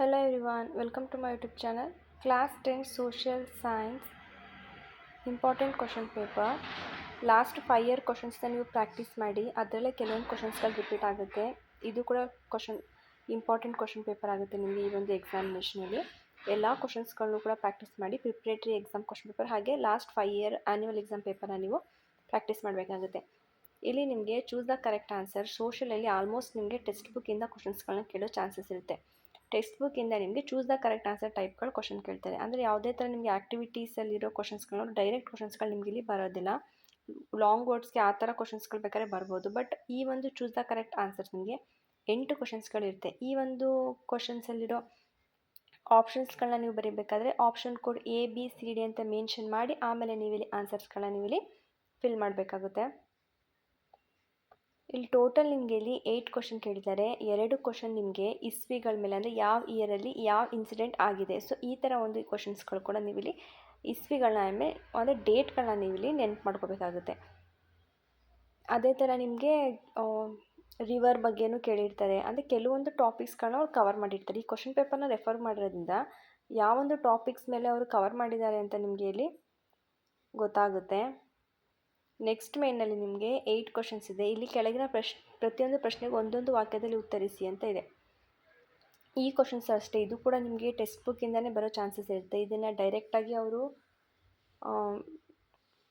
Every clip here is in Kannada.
Hello everyone, welcome to my YouTube channel. Class 10 Social Science. Important question paper last five year ಕ್ವಶನ್ಸ್ನ ನೀವು ಪ್ರಾಕ್ಟೀಸ್ ಮಾಡಿ ಅದರಲ್ಲೇ ಕೆಲವೊಂದು ಕ್ವಶನ್ಸ್ಗಳು ರಿಪೀಟ್ ಆಗುತ್ತೆ. ಇದು ಕೂಡ ಕ್ವಶನ್ ಇಂಪಾರ್ಟೆಂಟ್ ಕ್ವಶನ್ ಪೇಪರ್ ಆಗುತ್ತೆ ನಿಮಗೆ ಈ ಒಂದು ಎಕ್ಸಾಮಿನೇಷನಲ್ಲಿ ಎಲ್ಲ ಕ್ವಶನ್ಸ್ಗಳನ್ನು ಕೂಡ ಪ್ರಾಕ್ಟೀಸ್ ಮಾಡಿ ಪ್ರಿಪ್ರೇಟ್ರಿ ಎಕ್ಸಾಮ್ ಕ್ವಶನ್ ಪೇಪರ್ ಹಾಗೆ last five year annual exam ಪೇಪರ್ನ ನೀವು ಪ್ರಾಕ್ಟೀಸ್ ಮಾಡಬೇಕಾಗುತ್ತೆ. ಇಲ್ಲಿ ನಿಮಗೆ ಚೂಸ್ ದ ಕರೆಕ್ಟ್ ಆನ್ಸರ್ ಸೋಷಲಲ್ಲಿ ಆಲ್ಮೋಸ್ಟ್ ನಿಮಗೆ ಟೆಕ್ಸ್ಟ್ ಬುಕ್ಕಿಂದ ಕ್ವಶನ್ಸ್ಗಳನ್ನ ಕೇಳೋ ಚಾನ್ಸಸ್ ಇರುತ್ತೆ. ಟೆಕ್ಸ್ಟ್ ಬುಕ್ಕಿಂದ ನಿಮಗೆ ಚೂಸ್ ದ ಕರೆಕ್ಟ್ ಆನ್ಸರ್ ಟೈಪ್ಗಳು ಕ್ವಶನ್ ಕೇಳ್ತಾರೆ. ಅಂದರೆ ಯಾವುದೇ ಥರ ನಿಮಗೆ ಆ್ಯಕ್ಟಿವಿಟೀಸಲ್ಲಿರೋ ಕ್ವಶನ್ಸ್ಗಳು ಡೈರೆಕ್ಟ್ ಕ್ವಶನ್ಸ್ಗಳು ನಿಮಗೆ ಇಲ್ಲಿ ಬರೋದಿಲ್ಲ. ಲಾಂಗ್ ವರ್ಡ್ಸ್ಗೆ ಆ ಥರ ಕ್ವಶನ್ಸ್ಗಳು ಬೇಕಾದ್ರೆ ಬರ್ಬೋದು. ಬಟ್ ಈ ಒಂದು ಚೂಸ್ ದ ಕರೆಕ್ಟ್ ಆನ್ಸರ್ಸ್ ನಿಮಗೆ ಎಂಟು ಕ್ವಶನ್ಸ್ಗಳಿರುತ್ತೆ ಈ ಒಂದು ಕ್ವಶನ್ಸಲ್ಲಿರೋ ಆಪ್ಷನ್ಸ್ಗಳನ್ನ ನೀವು ಬರೀಬೇಕಾದ್ರೆ option code A B C D ಅಂತ ಮೆನ್ಷನ್ ಮಾಡಿ ಆಮೇಲೆ ನೀವು ಇಲ್ಲಿ ಆನ್ಸರ್ಸ್ಗಳನ್ನ ನೀವು ಇಲ್ಲಿ ಫಿಲ್ ಮಾಡಬೇಕಾಗುತ್ತೆ. ಇಲ್ಲಿ ಟೋಟಲ್ ನಿಮಗೆ ಇಲ್ಲಿ ಏಯ್ಟ್ ಕ್ವಶನ್ ಕೇಳಿದ್ದಾರೆ. ಎರಡು ಕ್ವಶನ್ ನಿಮಗೆ ಇಸ್ವಿಗಳ ಮೇಲೆ, ಅಂದರೆ ಯಾವ ಇಯರಲ್ಲಿ ಯಾವ ಇನ್ಸಿಡೆಂಟ್ ಆಗಿದೆ. ಸೊ ಈ ಥರ ಒಂದು ಕ್ವಶನ್ಸ್ಗಳು ಕೂಡ ನೀವು ಇಲ್ಲಿ ಇಸ್ವಿಗಳನ್ನ ಆಮೇಲೆ ಅಂದರೆ ಡೇಟ್ಗಳನ್ನ ನೀವು ಇಲ್ಲಿ ನೆನ್ಪು ಮಾಡ್ಕೋಬೇಕಾಗುತ್ತೆ. ಅದೇ ಥರ ನಿಮಗೆ ರಿವರ್ ಬಗ್ಗೆನೂ ಕೇಳಿರ್ತಾರೆ. ಅಂದರೆ ಕೆಲವೊಂದು ಟಾಪಿಕ್ಸ್ಗಳನ್ನ ಅವ್ರು ಕವರ್ ಮಾಡಿರ್ತಾರೆ. ಈ ಕ್ವಶನ್ ಪೇಪರ್ನ ರೆಫರ್ ಮಾಡಿರೋದ್ರಿಂದ ಯಾವೊಂದು ಟಾಪಿಕ್ಸ್ ಮೇಲೆ ಅವರು ಕವರ್ ಮಾಡಿದ್ದಾರೆ ಅಂತ ನಿಮಗೆ ಇಲ್ಲಿ ಗೊತ್ತಾಗುತ್ತೆ. ನೆಕ್ಸ್ಟ್ ಮೇನಲ್ಲಿ ನಿಮಗೆ ಏಯ್ಟ್ ಕ್ವಶನ್ಸ್ ಇದೆ. ಇಲ್ಲಿ ಕೆಳಗಿನ ಪ್ರಶ್, ಪ್ರತಿಯೊಂದು ಪ್ರಶ್ನೆಗೆ ಒಂದೊಂದು ವಾಕ್ಯದಲ್ಲಿ ಉತ್ತರಿಸಿ ಅಂತ ಇದೆ. ಈ ಕ್ವಶನ್ಸ್ ಅಷ್ಟೇ. ಇದು ಕೂಡ ನಿಮಗೆ ಟೆಕ್ಸ್ಟ್ ಬುಕ್ಕಿಂದನೇ ಬರೋ ಚಾನ್ಸಸ್ ಇರುತ್ತೆ. ಇದನ್ನು ಡೈರೆಕ್ಟಾಗಿ ಅವರು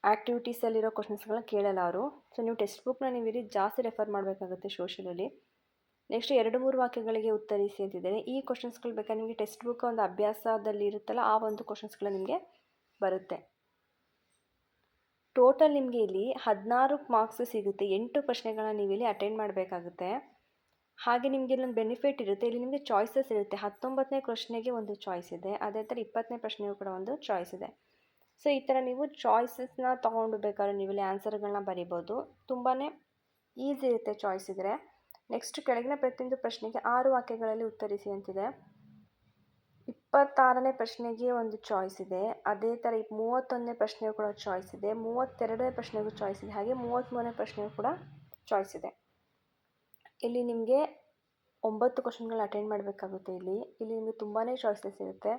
ಆ್ಯಕ್ಟಿವಿಟೀಸಲ್ಲಿರೋ ಕ್ವಶನ್ಸ್ಗಳನ್ನ ಕೇಳಲ್ಲ ಅವರು. ಸೊ ನೀವು ಟೆಕ್ಸ್ಟ್ ಬುಕ್ನ ನೀವು ಇಲ್ಲಿ ಜಾಸ್ತಿ ರೆಫರ್ ಮಾಡಬೇಕಾಗುತ್ತೆ ಸೋಷಲಲ್ಲಿ ನೆಕ್ಸ್ಟ್ ಎರಡು ಮೂರು ವಾಕ್ಯಗಳಿಗೆ ಉತ್ತರಿಸಿ ಅಂತಿದ್ದೇನೆ ಈ ಕ್ವಶನ್ಸ್ಗಳು ಬೇಕಾದ್ರೆ ನಿಮಗೆ ಟೆಕ್ಸ್ಟ್ ಬುಕ್ ಒಂದು ಅಭ್ಯಾಸದಲ್ಲಿ ಇರುತ್ತಲ್ಲ, ಆ ಒಂದು ಕ್ವಶನ್ಸ್ಗಳು ನಿಮಗೆ ಬರುತ್ತೆ. ಟೋಟಲ್ ನಿಮಗೆ ಇಲ್ಲಿ ಹದಿನಾರು ಮಾರ್ಕ್ಸ್ ಸಿಗುತ್ತೆ, ಎಂಟು ಪ್ರಶ್ನೆಗಳನ್ನ ನೀವು ಇಲ್ಲಿ ಅಟೆಂಡ್ ಮಾಡಬೇಕಾಗುತ್ತೆ. ಹಾಗೆ ನಿಮಗೆ ಇಲ್ಲೊಂದು ಬೆನಿಫಿಟ್ ಇರುತ್ತೆ, ಇಲ್ಲಿ ನಿಮಗೆ ಚಾಯ್ಸಸ್ ಇರುತ್ತೆ. ಹತ್ತೊಂಬತ್ತನೇ ಪ್ರಶ್ನೆಗೆ ಒಂದು ಚಾಯ್ಸ್ ಇದೆ, ಅದೇ ಥರ ಇಪ್ಪತ್ತನೇ ಪ್ರಶ್ನೆಗೂ ಕೂಡ ಒಂದು ಚಾಯ್ಸ್ ಇದೆ. ಸೊ ಈ ಥರ ನೀವು ಚಾಯ್ಸಸ್ನ ತೊಗೊಂಡು ಬೇಕಾದ್ರೆ ನೀವು ಇಲ್ಲಿ ಆನ್ಸರ್ಗಳನ್ನ ಬರಿಬೋದು. ತುಂಬಾ ಈಸಿ ಇರುತ್ತೆ ಚಾಯ್ಸ್ ಇದ್ದರೆ ನೆಕ್ಸ್ಟ್ ಕೆಳಗಿನ ಪ್ರತಿಯೊಂದು ಪ್ರಶ್ನೆಗೆ ಆರು ವಾಕ್ಯಗಳಲ್ಲಿ ಉತ್ತರಿಸಿ ಅಂತಿದೆ. ಇಪ್ಪತ್ತಾರನೇ ಪ್ರಶ್ನೆಗೆ ಒಂದು ಚಾಯ್ಸ್ ಇದೆ. ಅದೇ ಥರ ಮೂವತ್ತೊಂದನೇ ಪ್ರಶ್ನೆಗೂ ಕೂಡ ಚಾಯ್ಸ್ ಇದೆ. ಮೂವತ್ತೆರಡನೇ ಪ್ರಶ್ನೆಗೂ ಚಾಯ್ಸ್ ಇದೆ. ಹಾಗೆ ಮೂವತ್ತ್ಮೂರನೇ ಪ್ರಶ್ನೆಗೂ ಕೂಡ ಚಾಯ್ಸ್ ಇದೆ. ಇಲ್ಲಿ ನಿಮಗೆ ಒಂಬತ್ತು ಕ್ವಶನ್ಗಳನ್ನ ಅಟೆಂಡ್ ಮಾಡಬೇಕಾಗುತ್ತೆ ಇಲ್ಲಿ. ಇಲ್ಲಿ ನಿಮಗೆ ತುಂಬಾ ಚಾಯ್ಸಸ್ ಇರುತ್ತೆ.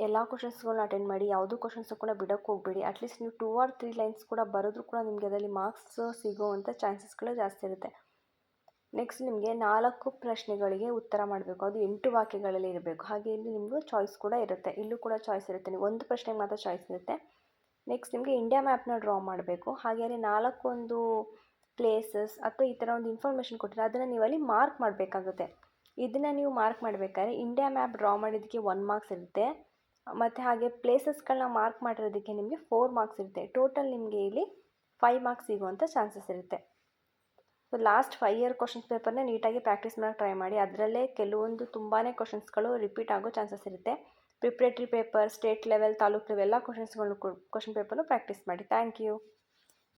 ಎಲ್ಲ ಕ್ವಶನ್ಸ್ಗಳನ್ನ ಅಟೆಂಡ್ ಮಾಡಿ, ಯಾವುದೂ ಕ್ವಶನ್ಸ್ ಕೂಡ ಬಿಡೋಕ್ಕೆ ಹೋಗಬೇಡಿ. ಅಟ್ಲೀಸ್ಟ್ ನೀವು ಟೂ ಆರ್ ತ್ರೀ ಲೈನ್ಸ್ ಕೂಡ ಬರೋದ್ರೂ ಕೂಡ ನಿಮಗೆ ಅದರಲ್ಲಿ ಮಾರ್ಕ್ಸ್ ಸಿಗೋವಂಥ ಚಾನ್ಸಸ್ಗಳು ಜಾಸ್ತಿ ಇರುತ್ತೆ. ನೆಕ್ಸ್ಟ್ ನಿಮಗೆ ನಾಲ್ಕು ಪ್ರಶ್ನೆಗಳಿಗೆ ಉತ್ತರ ಮಾಡಬೇಕು. ಅದು ಎಂಟು ವಾಕ್ಯಗಳಲ್ಲಿ ಇರಬೇಕು. ಹಾಗೆ ಇಲ್ಲಿ ನಿಮಗೂ ಚಾಯ್ಸ್ ಕೂಡ ಇರುತ್ತೆ. ಇಲ್ಲೂ ಕೂಡ ಚಾಯ್ಸ್ ಇರುತ್ತೆ. ನೀವು ಒಂದು ಪ್ರಶ್ನೆಗೆ ಮಾತ್ರ ಚಾಯ್ಸ್ ಇರುತ್ತೆ. ನೆಕ್ಸ್ಟ್ ನಿಮಗೆ ಇಂಡಿಯಾ ಮ್ಯಾಪ್ನ ಡ್ರಾ ಮಾಡಬೇಕು. ಹಾಗೆ ಅಲ್ಲಿ ನಾಲ್ಕೊಂದು ಪ್ಲೇಸಸ್ ಅಥವಾ ಈ ಥರ ಒಂದು ಇನ್ಫಾರ್ಮೇಷನ್ ಕೊಟ್ಟರೆ ಅದನ್ನು ನೀವು ಅಲ್ಲಿ ಮಾರ್ಕ್ ಮಾಡಬೇಕಾಗುತ್ತೆ. ಇದನ್ನು ನೀವು ಮಾರ್ಕ್ ಮಾಡಬೇಕಾದ್ರೆ ಇಂಡಿಯಾ ಮ್ಯಾಪ್ ಡ್ರಾ ಮಾಡಿದ್ದಕ್ಕೆ ಒನ್ ಮಾರ್ಕ್ಸ್ ಇರುತ್ತೆ. ಮತ್ತು ಹಾಗೆ ಪ್ಲೇಸಸ್ಗಳನ್ನ ಮಾರ್ಕ್ ಮಾಡಿರೋದಕ್ಕೆ ನಿಮಗೆ ಫೋರ್ ಮಾರ್ಕ್ಸ್ ಇರುತ್ತೆ. ಟೋಟಲ್ ನಿಮಗೆ ಇಲ್ಲಿ ಫೈವ್ ಮಾರ್ಕ್ಸ್ ಸಿಗುವಂಥ ಚಾನ್ಸಸ್ ಇರುತ್ತೆ. ಲಾಸ್ಟ್ ಫೈ ಇಯರ್ ಕ್ವಶನ್ಸ್ ಪೇಪರ್ನೇ ನೀಟಾಗಿ ಪ್ರಾಕ್ಟೀಸ್ ಮಾಡೋಕ್ಕೆ ಟ್ರೈ ಮಾಡಿ. ಅದರಲ್ಲೇ ಕೆಲವೊಂದು ತುಂಬಾ ಕ್ವಶನ್ಸ್ಗಳು ರಿಪೀಟ್ ಆಗೋ ಚಾನ್ಸಸ್ ಇರುತ್ತೆ. Preparatory paper state level taluk ಎಲ್ಲ ಕ್ವಶನ್ಸ್ಗಳನ್ನು ಕ್ವಶನ್ ಪೇಪರ್ನು ಪ್ರಾಕ್ಟೀಸ್ ಮಾಡಿ. Thank you